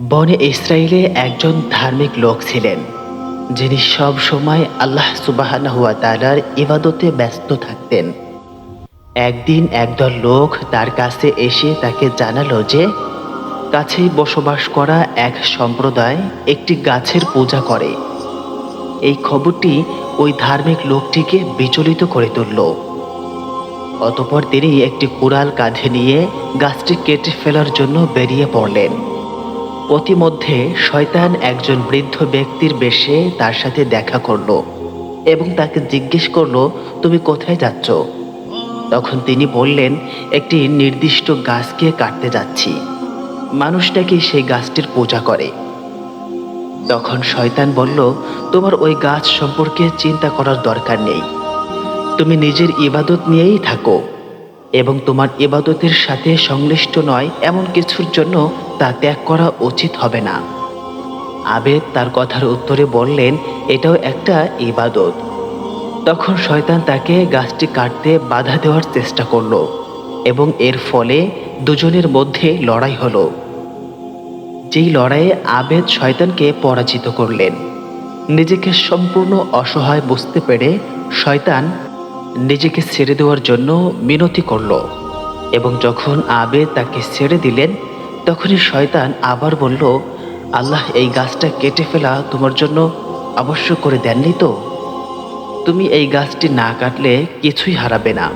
বনে ইসরায়েলে একজন ধার্মিক লোক ছিলেন, যিনি সব সময় আল্লাহ সুবাহানা ইবাদতে ব্যস্ত থাকতেন। একদিন একদল লোক তার কাছে এসে তাকে জানালো যে, কাছেই বসবাস করা এক সম্প্রদায় একটি গাছের পূজা করে। এই খবরটি ওই ধার্মিক লোকটিকে বিচলিত করে তুলল। অতপর তিনি একটি কুড়াল কাঁধে নিয়ে গাছটি কেটে ফেলার জন্য বেরিয়ে পড়লেন। পথিমধ্যে শয়তান একজন বৃদ্ধ ব্যক্তির বেশে তার সাথে দেখা করল এবং তাকে জিজ্ঞেস করল, তুমি কোথায় যাচ্ছ? তখন তিনি বললেন, একটি নির্দিষ্ট গাছকে কাটতে যাচ্ছি। মানুষটাকে সেই গাছটির পূজা করে। তখন শয়তান বলল, তোমার ওই গাছ সম্পর্কে চিন্তা করার দরকার নেই। তুমি নিজের ইবাদত নিয়েই থাকো। এবং তোমার ইবাদতের সাথে সংশ্লিষ্ট নয় এমন কিছুর জন্য তা ত্যাগ করা উচিত হবে না। আবেদ তার কথার উত্তরে বললেন, এটাও একটা ইবাদত। তখন শয়তান তাকে গাছটি কাটতে বাধা দেওয়ার চেষ্টা করল এবং এর ফলে দুজনের মধ্যে লড়াই হলো। যেই লড়াইয়ে আবেদ শয়তানকে পরাজিত করলেন, নিজেকে সম্পূর্ণ অসহায় বুঝতে পেরে শয়তান নিজেকে ছেড়ে দেওয়ার জন্য মিনতি করল এবং যখন আবেদ তাকে ছেড়ে দিলেন, তখনই শয়তান আবার বলল, আল্লাহ, এই গাছটা কেটে ফেলা তোমার জন্য আবশ্যক করে দেননি তো? তুমি এই গাছটি না কাটলে কিছুই হারাবে না।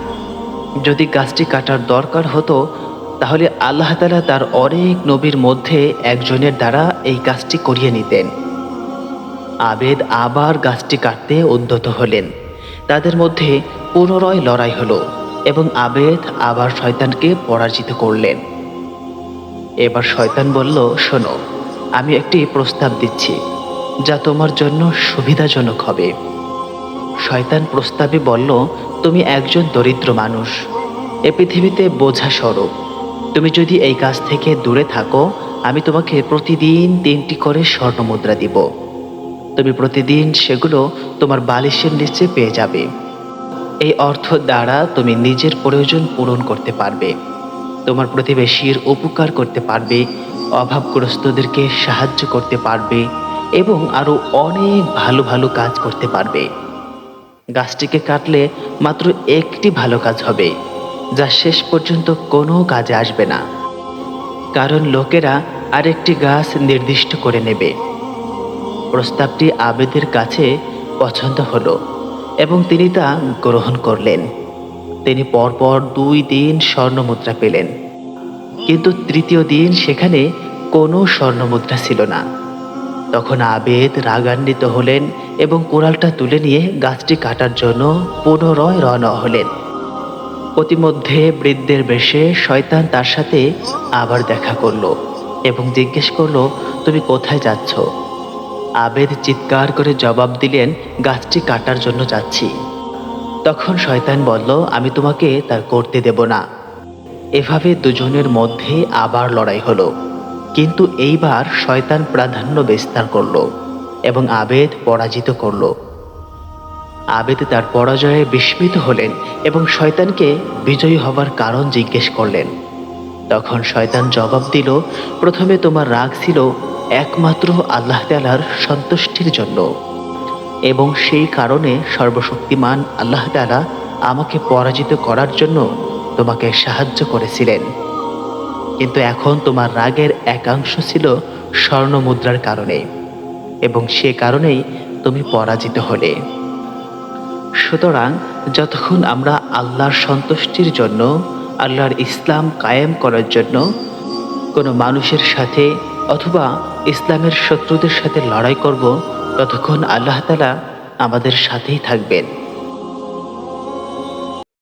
যদি গাছটি কাটার দরকার হতো, তাহলে আল্লাহ তালা তার অনেক নবীর মধ্যে একজনের দ্বারা এই কাজটি করিয়ে নিতেন। আবেদ আবার গাছটি কাটতে উদ্যত হলেন। তাদের মধ্যে পুনরায় লড়াই হলো এবং আবেদ আবার শয়তানকে পরাজিত করলেন। এবার শয়তান বলল, শোনো, আমি একটি প্রস্তাব দিচ্ছি, যা তোমার জন্য সুবিধাজনক হবে। শয়তান প্রস্তাবে বলল, তুমি একজন দরিদ্র মানুষ। এ পৃথিবীতে বোঝা স্বরূপ। তুমি যদি এই কাজ থেকে দূরে থাকো, আমি তোমাকে প্রতিদিন তিনটি করে স্বর্ণ মুদ্রা দিব। তুমি প্রতিদিন সেগুলো তোমার বালিশের নিচে পেয়ে যাবে। এই অর্থ দ্বারা তুমি নিজের প্রয়োজন পূরণ করতে পারবে। তোমার প্রতিবেশীর উপকার করতে পারবে, অভাবগ্রস্তদেরকে সাহায্য করতে পারবে এবং আরও অনেক ভালো ভালো কাজ করতে পারবে। গাছটিকে কাটলে মাত্র একটি ভালো কাজ হবে, যা শেষ পর্যন্ত কোনো কাজে আসবে না। কারণ লোকেরা আরেকটি গাছ নির্দিষ্ট করে নেবে। প্রস্তাবটি আবেদের কাছে পছন্দ হলো। এবং তিনি তা গ্রহণ করলেন। তিনি পরপর দুই দিন স্বর্ণমুদ্রা পেলেন। কিন্তু তৃতীয় দিন সেখানে কোনো স্বর্ণমুদ্রা ছিল না। তখন আবেদ রাগান্বিত হলেন এবং কোরালটা তুলে নিয়ে গাছটি কাটার জন্য পুনরায় রওনা হলেন। প্রতিমধ্যে বৃদ্ধের বেশে শয়তান তার সাথে আবার দেখা করল এবং জিজ্ঞেস করল, তুমি কোথায় যাচ্ছ? আবেদ চিৎকার করে জবাব দিলেন, গাছটি কাটার জন্য যাচ্ছি। তখন শয়তান বলল, আমি তোমাকে তা করতে দেব না। এভাবে দুজনের মধ্যে আবার লড়াই হলো। কিন্তু এইবার শয়তান প্রাধান্য বিস্তার করল এবং আবেদ পরাজিত করল। আবেদ তার পরাজয়ে বিস্মিত হলেন এবং শয়তানকে বিজয়ী হবার কারণ জিজ্ঞেস করলেন। তখন শয়তান জবাব দিল, প্রথমে তোমার রাগ ছিল একমাত্র আল্লাহ তালার সন্তুষ্টির জন্য। এবং সেই কারণে সর্বশক্তিমান আল্লাহ তালা আমাকে পরাজিত করার জন্য তোমাকে সাহায্য করেছিলেন। কিন্তু এখন তোমার রাগের একাংশ ছিল স্বর্ণ মুদ্রার কারণে, এবং সে কারণেই তুমি পরাজিত হলে। সুতরাং যতক্ষণ আমরা আল্লাহর সন্তুষ্টির জন্য, আল্লাহর ইসলাম কায়েম করার জন্য কোনো মানুষের সাথে অথবা ইসলামের শত্রুদের সাথে লড়াই করব ততক্ষণ আল্লাহ তালা আমাদের সাথেই থাকবেন।